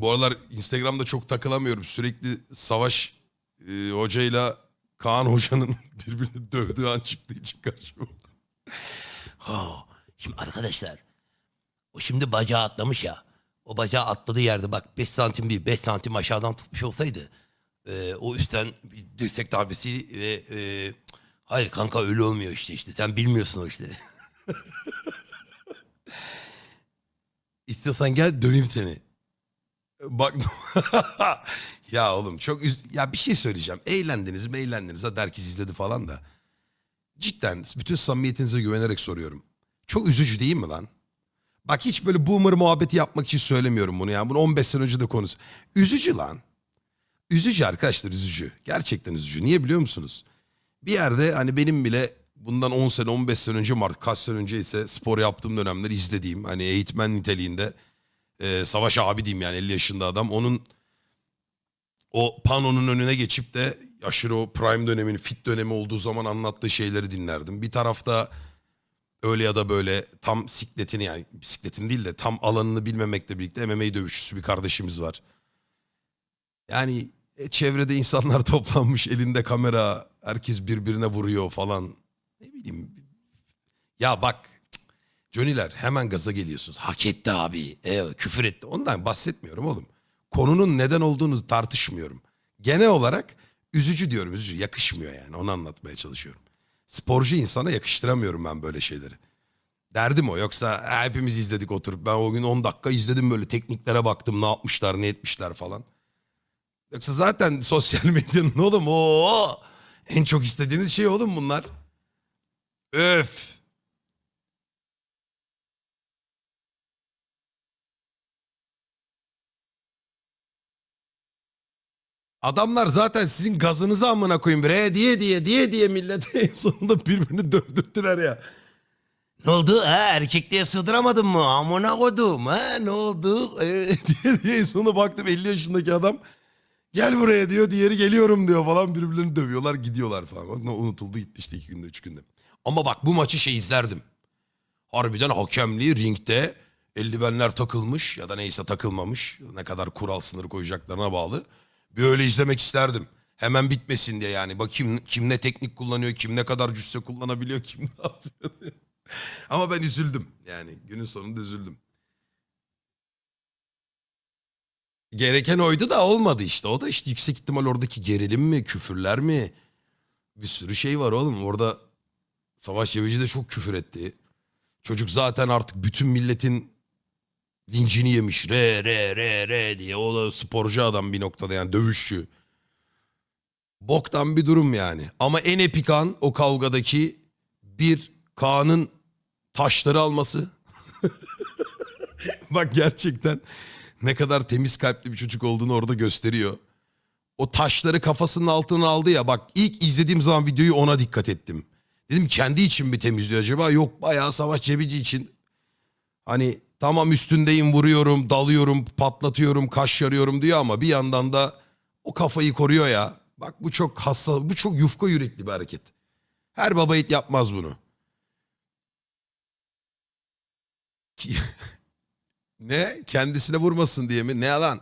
Bu aralar Instagram'da çok takılamıyorum. Sürekli Savaş e, hocayla Kaan hocanın birbirini dövdüğü an çıktığı için karşıma. Ha, şimdi arkadaşlar o şimdi bacağı atlamış ya. O bacağı atladığı yerde bak 5 santim değil 5 santim aşağıdan tutmuş olsaydı e, o üstten bir dirsek darbesi ve e, hayır kanka öyle olmuyor işte işte sen bilmiyorsun o işte. İstiyorsan gel döveyim seni. Bak ya oğlum çok üz- ya bir şey söyleyeceğim. Eğlendiniz mi eğlendiniz. Hadi herkes izledi falan da. Cidden bütün samimiyetinize güvenerek soruyorum. Çok üzücü değil mi lan? Bak hiç böyle boomer muhabbeti yapmak için söylemiyorum bunu ya. Bunu 15 sene önce de konusu. Üzücü lan. Üzücü arkadaşlar üzücü. Gerçekten üzücü. Niye biliyor musunuz? Bir yerde hani benim bile bundan 10 sene 15 sene önce mi artık kaç sene önce ise spor yaptığım dönemleri izlediğim hani eğitmen niteliğinde e, Savaş abi diyeyim yani 50 yaşında adam. Onun o panonun önüne geçip de aşırı o prime döneminin fit dönemi olduğu zaman anlattığı şeyleri dinlerdim. Bir tarafta öyle ya da böyle tam sikletini yani bisikletini değil de tam alanını bilmemekle birlikte MMA dövüşçüsü bir kardeşimiz var. Yani e, çevrede insanlar toplanmış elinde kamera herkes birbirine vuruyor falan. Ne bileyim. Ya bak Johnny'ler hemen gaza geliyorsunuz. Hak etti abi. E, küfür etti. Ondan bahsetmiyorum oğlum. Konunun neden olduğunu tartışmıyorum. Genel olarak üzücü diyorum üzücü. Yakışmıyor yani onu anlatmaya çalışıyorum. Sporcu insana yakıştıramıyorum ben böyle şeyleri. Derdim o. Yoksa "Ha, hepimiz izledik oturup. Ben o gün 10 dakika izledim böyle tekniklere baktım. Ne yapmışlar ne etmişler falan. Yoksa zaten sosyal medyanın oğlum o en çok istediğiniz şey oğlum bunlar. Öf. Adamlar zaten sizin gazınızı amına koyayım. Re diye diye diye diye millete sonunda birbirini dövdürttüler ya. ne oldu ha erkekliğe sığdıramadın mı amına kodum ha ne oldu? Ee, diye diye en sonunda baktım 50 yaşındaki adam gel buraya diyor diğeri geliyorum diyor falan birbirlerini dövüyorlar gidiyorlar falan. Unutuldu gitti işte iki günde üç günde. Ama bak bu maçı şey izlerdim. Harbiden hakemliği ringde eldivenler takılmış ya da neyse takılmamış. Ne kadar kural sınırı koyacaklarına bağlı. Bir öyle izlemek isterdim. Hemen bitmesin diye yani. Bakayım kim ne teknik kullanıyor, kim ne kadar cüsse kullanabiliyor, kim ne yapıyor diye. Ama ben üzüldüm. Yani günün sonunda üzüldüm. Gereken oydu da olmadı işte. O da işte yüksek ihtimal oradaki gerilim mi, küfürler mi? Bir sürü şey var oğlum. Orada Savaş Cebeci de çok küfür etti. Çocuk zaten artık bütün milletin lincini yemiş. Re re re re diye. O da sporcu adam bir noktada yani dövüşçü. Boktan bir durum yani. Ama en epik an o kavgadaki bir Kaan'ın taşları alması. Bak gerçekten ne kadar temiz kalpli bir çocuk olduğunu orada gösteriyor. O taşları kafasının altına aldı ya bak ilk izlediğim zaman videoyu ona dikkat ettim. Dedim kendi için mi temizliyor acaba? Yok bayağı savaş cebici için. Hani tamam üstündeyim vuruyorum, dalıyorum, patlatıyorum, kaş yarıyorum diyor ama bir yandan da o kafayı koruyor ya. Bak bu çok hassas, bu çok yufka yürekli bir hareket. Her baba yiğit yapmaz bunu. Ne? Kendisine vurmasın diye mi? Ne yalan?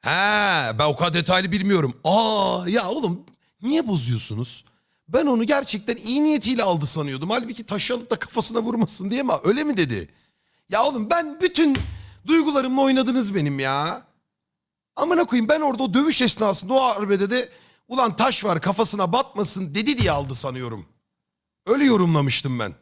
Ha, ben o kadar detaylı bilmiyorum. Aa ya oğlum niye bozuyorsunuz? Ben onu gerçekten iyi niyetiyle aldı sanıyordum. Halbuki taşı alıp da kafasına vurmasın diye mi? Öyle mi dedi? Ya oğlum ben bütün duygularımla oynadınız benim ya. Amına koyayım ben orada o dövüş esnasında o arbede de ulan taş var kafasına batmasın dedi diye aldı sanıyorum. Öyle yorumlamıştım ben.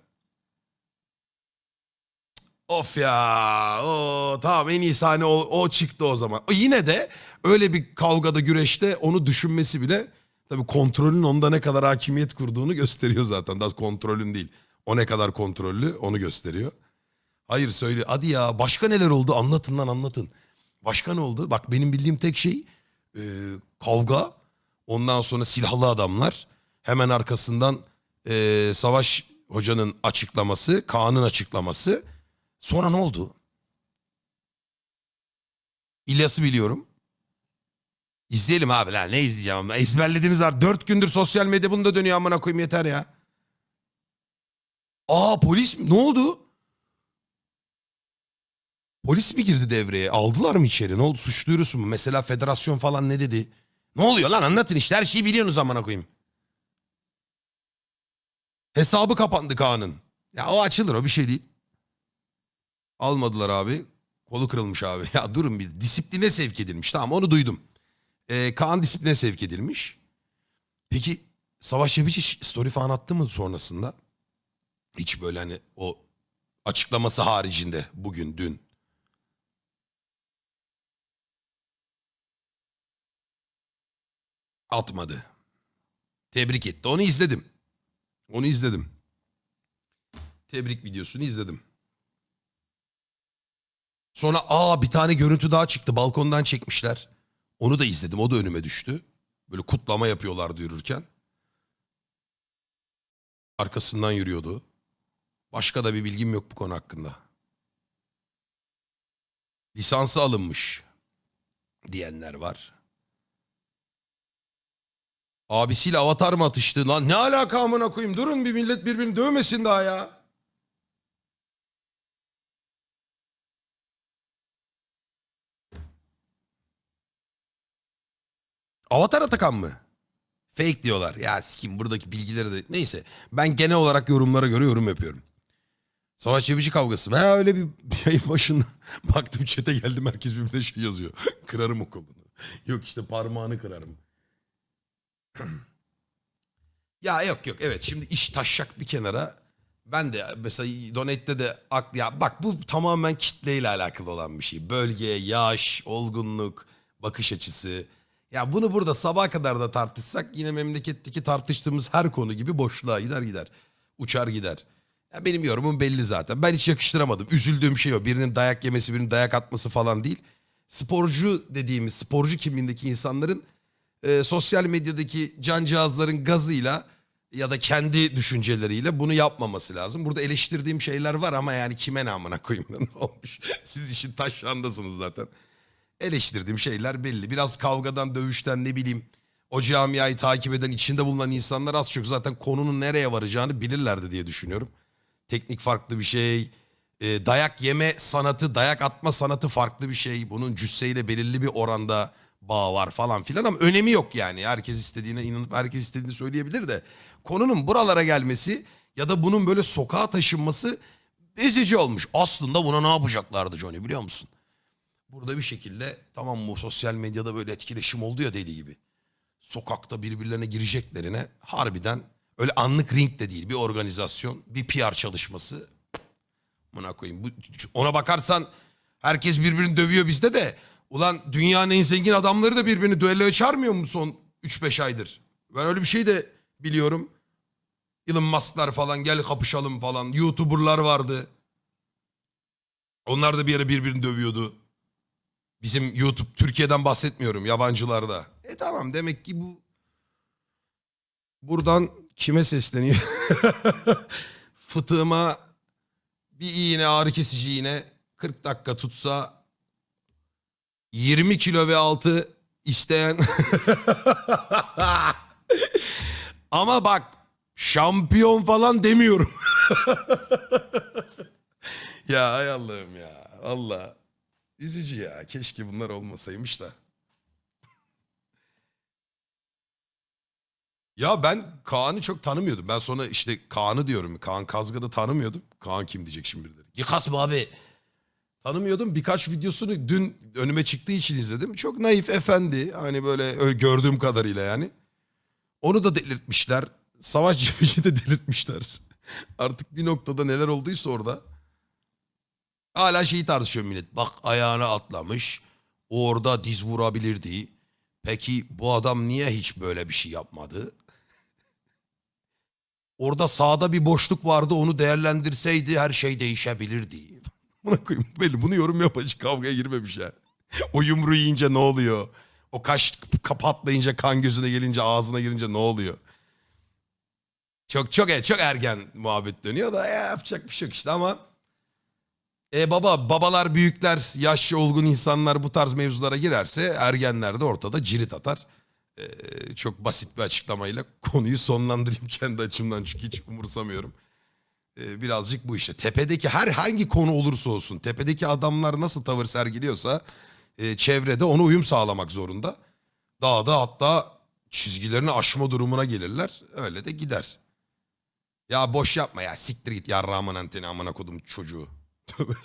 Of ya. O tamam en iyi sahne o, o çıktı o zaman. Yine de öyle bir kavgada güreşte onu düşünmesi bile tabii kontrolün onda ne kadar hakimiyet kurduğunu gösteriyor zaten. Daha kontrolün değil. O ne kadar kontrollü onu gösteriyor. Hayır söyle. Hadi ya başka neler oldu anlatın lan anlatın. Başka ne oldu? Bak benim bildiğim tek şey e, kavga. Ondan sonra silahlı adamlar. Hemen arkasından e, Savaş Hoca'nın açıklaması, Kaan'ın açıklaması. Sonra ne oldu? İlyas'ı biliyorum. İzleyelim abi lan ne izleyeceğim ben. Ezberlediniz var. Dört gündür sosyal medya bunu da dönüyor amına koyayım yeter ya. Aa polis mi? Ne oldu? Polis mi girdi devreye? Aldılar mı içeri? Ne oldu? Suç duyurusu mu? Mesela federasyon falan ne dedi? Ne oluyor lan anlatın işte her şeyi biliyorsunuz amına koyayım. Hesabı kapandı Kaan'ın. Ya o açılır o bir şey değil. Almadılar abi. Kolu kırılmış abi. Ya durun bir disipline sevk edilmiş. Tamam onu duydum. Ee, Kaan disipline sevk edilmiş. Peki Savaş Yapıcı hiç story falan attı mı sonrasında? Hiç böyle hani o açıklaması haricinde bugün dün. Atmadı. Tebrik etti. Onu izledim. Onu izledim. Tebrik videosunu izledim. Sonra aa bir tane görüntü daha çıktı. Balkondan çekmişler. Onu da izledim. O da önüme düştü. Böyle kutlama yapıyorlardı yürürken. Arkasından yürüyordu. Başka da bir bilgim yok bu konu hakkında. Lisansı alınmış diyenler var. Abisiyle avatar mı atıştı lan? Ne alaka amına koyayım? Durun bir millet birbirini dövmesin daha ya. Avatar Atakan mı? Fake diyorlar. Ya sikim buradaki bilgileri de... Neyse ben genel olarak yorumlara göre yorum yapıyorum. Savaş Çebici kavgası. Ha öyle bir yayın başında baktım çete geldim herkes birbirine şey yazıyor. Kırarım o kolunu. Yok işte parmağını kırarım. ya yok yok evet şimdi iş taşacak bir kenara. Ben de mesela Donate'de de ak ya bak bu tamamen kitleyle alakalı olan bir şey. Bölge, yaş, olgunluk, bakış açısı. Ya bunu burada sabaha kadar da tartışsak yine memleketteki tartıştığımız her konu gibi boşluğa gider gider. Uçar gider. Ya benim yorumum belli zaten. Ben hiç yakıştıramadım. Üzüldüğüm şey o. Birinin dayak yemesi, birinin dayak atması falan değil. Sporcu dediğimiz, sporcu kimliğindeki insanların e, sosyal medyadaki cancağızların gazıyla ya da kendi düşünceleriyle bunu yapmaması lazım. Burada eleştirdiğim şeyler var ama yani kime ne amına koyayım da ne olmuş? Siz işin taşlandasınız zaten. Eleştirdiğim şeyler belli. Biraz kavgadan, dövüşten ne bileyim o camiayı takip eden, içinde bulunan insanlar az çok zaten konunun nereye varacağını bilirlerdi diye düşünüyorum. Teknik farklı bir şey. e, dayak yeme sanatı, dayak atma sanatı farklı bir şey. Bunun cüsseyle belirli bir oranda bağ var falan filan ama önemi yok yani. Herkes istediğine inanıp herkes istediğini söyleyebilir de konunun buralara gelmesi ya da bunun böyle sokağa taşınması ezici olmuş. Aslında buna ne yapacaklardı Johnny biliyor musun? Burada bir şekilde tamam mı sosyal medyada böyle etkileşim oldu ya deli gibi. Sokakta birbirlerine gireceklerine harbiden öyle anlık ring de değil bir organizasyon bir PR çalışması. Buna koyayım. Bu, ona bakarsan herkes birbirini dövüyor bizde de. Ulan dünyanın en zengin adamları da birbirini düelloya çağırmıyor mu son 3-5 aydır? Ben öyle bir şey de biliyorum. Elon Musk'lar falan gel kapışalım falan. YouTuber'lar vardı. Onlar da bir ara birbirini dövüyordu. Bizim YouTube Türkiye'den bahsetmiyorum yabancılarda. E tamam demek ki bu buradan kime sesleniyor? Fıtığıma bir iğne ağrı kesici iğne 40 dakika tutsa 20 kilo ve altı isteyen ama bak şampiyon falan demiyorum. ya hay Allah'ım ya. Allah. Üzücü ya. Keşke bunlar olmasaymış da. Ya ben Kaan'ı çok tanımıyordum. Ben sonra işte Kaan'ı diyorum. Kaan Kazgan'ı tanımıyordum. Kaan kim diyecek şimdi birileri. Yıkas mı abi? Tanımıyordum. Birkaç videosunu dün önüme çıktığı için izledim. Çok naif efendi. Hani böyle gördüğüm kadarıyla yani. Onu da delirtmişler. Savaş Cebici de delirtmişler. Artık bir noktada neler olduysa orada. Hala şeyi tartışıyor millet. Bak ayağına atlamış. Orada diz vurabilirdi. Peki bu adam niye hiç böyle bir şey yapmadı? Orada sağda bir boşluk vardı onu değerlendirseydi her şey değişebilirdi. Buna koyayım belli bunu yorum yapacak kavgaya girmemiş ya. O yumruğu yiyince ne oluyor? O kaş kapatlayınca kan gözüne gelince ağzına girince ne oluyor? Çok çok çok ergen muhabbet dönüyor da ya, yapacak bir şey yok işte ama e baba, babalar, büyükler, yaşlı, olgun insanlar bu tarz mevzulara girerse ergenler de ortada cirit atar. E, çok basit bir açıklamayla konuyu sonlandırayım kendi açımdan çünkü hiç umursamıyorum. E, birazcık bu işte. Tepedeki her hangi konu olursa olsun tepedeki adamlar nasıl tavır sergiliyorsa e, çevrede ona uyum sağlamak zorunda. Dağda hatta çizgilerini aşma durumuna gelirler. Öyle de gider. Ya boş yapma ya siktir git yarrağımın anteni amına kodum çocuğu.